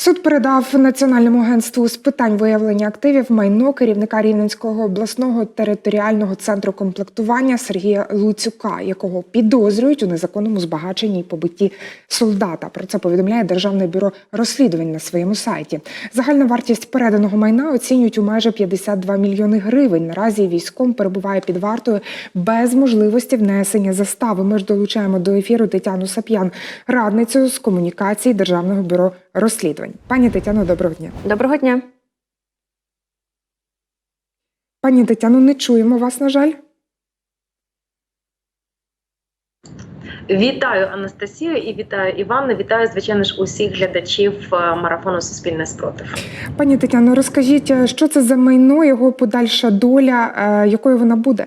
Суд передав Національному агентству з питань виявлення активів майно керівника Рівненського обласного територіального центру комплектування Сергія Луцюка, якого підозрюють у незаконному збагаченні й побитті солдата. Про це повідомляє Державне бюро розслідувань на своєму сайті. Загальна вартість переданого майна оцінюють у майже 52 мільйони гривень. Наразі військом перебуває під вартою без можливості внесення застави. Ми ж долучаємо до ефіру Тетяну Сап'ян, радницю з комунікації Державного бюро розслідувань. Пані Тетяно, доброго дня. Доброго дня. Пані Тетяно, не чуємо вас, на жаль. Вітаю Анастасію і вітаю Іванна. Вітаю, звичайно ж, усіх глядачів е, марафону Суспільне спротив. Пані Тетяно, розкажіть, е, що це за майно, його подальша доля, е, якою вона буде?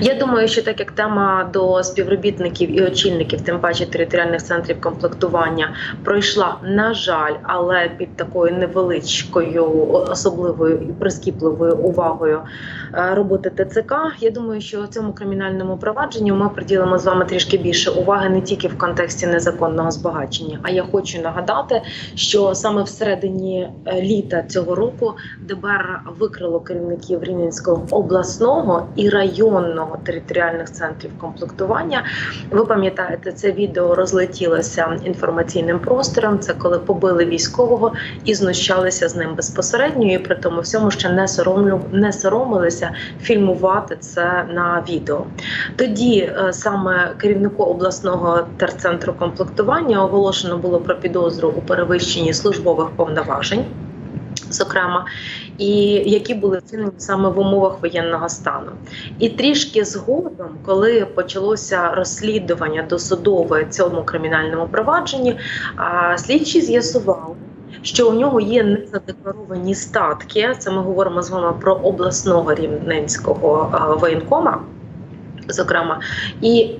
Я думаю, що так як тема до співробітників і очільників, тим паче територіальних центрів комплектування, пройшла, на жаль, але під такою невеличкою, особливою і прискіпливою увагою е, роботи ТЦК. Я думаю, що цьому кримінальному провадженню ми приділимо з вами трішки більше уваги не тільки в контексті незаконного збагачення. А я хочу нагадати, що саме всередині е, літа цього року ДБР викрило керівників Рівненського обласного і районного територіальних центрів комплектування. Ви пам'ятаєте, це відео розлетілося інформаційним простором. Це коли побили військового і знущалися з ним безпосередньо, і при тому всьому ще не соромлю, не соромилися фільмувати це на відео. Тоді е, саме керівнику обласного терцентру комплектування оголошено було про підозру у перевищенні службових повноважень. Зокрема, і які були вчинені саме в умовах воєнного стану, і трішки згодом, коли почалося розслідування досудове цьому кримінальному провадженні, слідчі з'ясували, що у нього є незадекларовані статки. Це ми говоримо з вами про обласного рівненського воєнкома, зокрема, і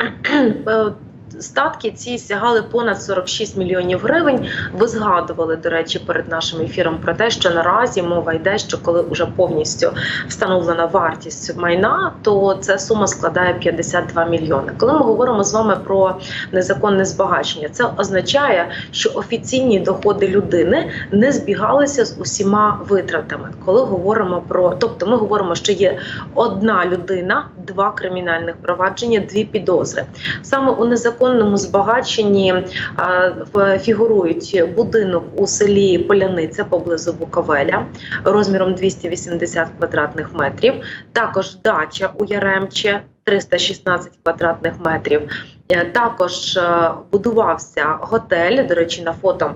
е, Статки ці сягали понад 46 мільйонів гривень. Ви згадували, до речі, перед нашим ефіром про те, що наразі мова йде, що коли вже повністю встановлена вартість майна, то ця сума складає 52 мільйони. Коли ми говоримо з вами про незаконне збагачення, це означає, що офіційні доходи людини не збігалися з усіма витратами. Коли говоримо про, тобто, ми говоримо, що є одна людина, два кримінальних провадження, дві підозри. Саме у незаконному збагаченні а, в- фігурують будинок у селі Поляниця поблизу Буковеля розміром 280 квадратних метрів. Також дача у Яремче 316 квадратних метрів. Е, Також е, будувався готель. До речі, на фото.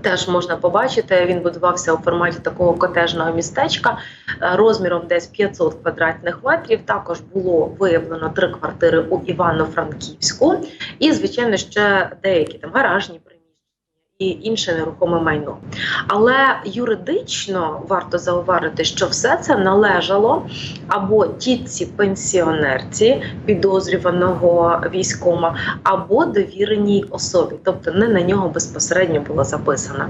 Теж можна побачити, він будувався у форматі такого котежного містечка е, розміром десь 500 квадратних метрів. Також було виявлено три квартири у Івано-Франківську, і звичайно ще деякі там гаражні приміщення і інше нерухоме майно. Але юридично варто зауважити, що все це належало або тітці пенсіонерці підозрюваного військома, або довіреній особі, тобто не на нього безпосередньо було записано.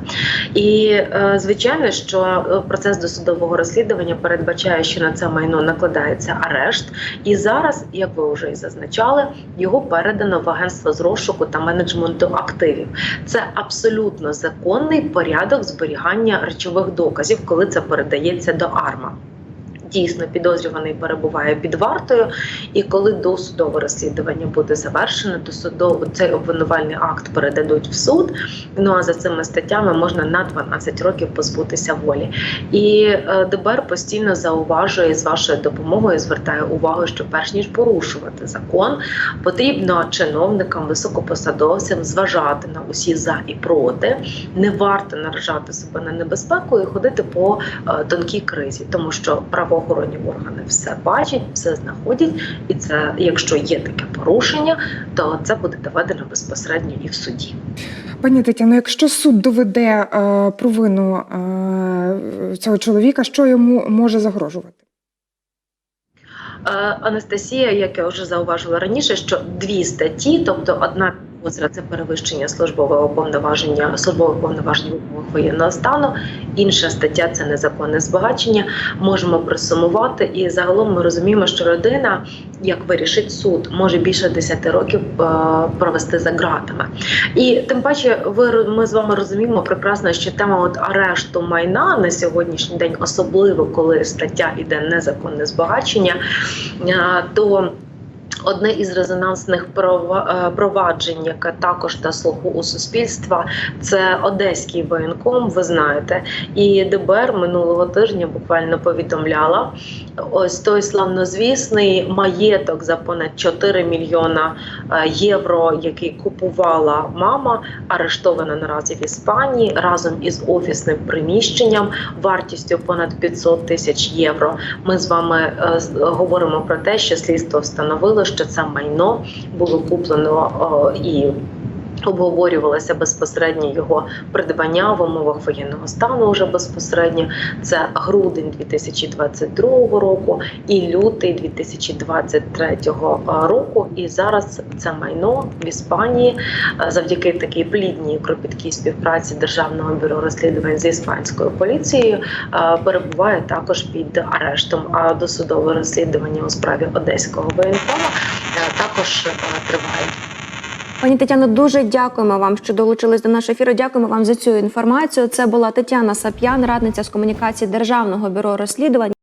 І е, звичайно, що е, процес досудового розслідування передбачає, що на це майно накладається арешт, і зараз, як ви вже і зазначали, його передано в агентство з розшуку та менеджменту активів. Це абсолютно законний порядок зберігання речових доказів, коли це передається до АРМА. Дійсно, підозрюваний перебуває під вартою, і коли досудове розслідування буде завершено, то судово цей обвинувальний акт передадуть в суд. Ну а за цими статтями можна на 12 років позбутися волі. І е, ДБР постійно зауважує з вашою допомогою, звертає увагу, що перш ніж порушувати закон, потрібно чиновникам, високопосадовцям зважати на усі за і проти. Не варто наражати себе на небезпеку і ходити по е, тонкій кризі, тому що правоохоронні органи все бачать, все знаходять, і це, якщо є таке порушення, то це буде доведено безпосередньо і в суді. Пані Тетяно, якщо суд доведе е, провину е, цього чоловіка, що йому може загрожувати? Е, Анастасія, як я вже зауважила раніше, що дві статті, тобто одна підозра це перевищення службового повноваження службових повноважень воєнного стану. Інша стаття це незаконне збагачення. Можемо присумувати, і загалом ми розуміємо, що родина, як вирішить суд, може більше 10 років е, провести за ґратами. І тим паче, ви ми з вами розуміємо прекрасно, що тема от арешту майна на сьогоднішній день, особливо коли стаття іде незаконне збагачення, е, то Одне із резонансних е, проваджень, яке також на слуху у суспільства, це одеський воєнком. Ви знаєте, і ДБР минулого тижня буквально повідомляла ось той славнозвісний маєток за понад 4 мільйона е, євро, який купувала мама, арештована наразі в Іспанії разом із офісним приміщенням вартістю понад 500 тисяч євро. Ми з вами е, говоримо про те, що слідство встановило, що це майно було куплено е, і. Обговорювалося безпосередньо його придбання в умовах воєнного стану вже безпосередньо. Це грудень 2022 року і лютий 2023 року. І зараз це майно в Іспанії е, завдяки такій плідній кропіткій співпраці Державного бюро розслідувань з іспанською поліцією е, перебуває також під арештом. А досудове розслідування у справі одеського воєнкома е, також триває. Пані Тетяно, дуже дякуємо вам, що долучились до нашого ефіру. Дякуємо вам за цю інформацію. Це була Тетяна Сап'ян, радниця з комунікації Державного бюро розслідувань.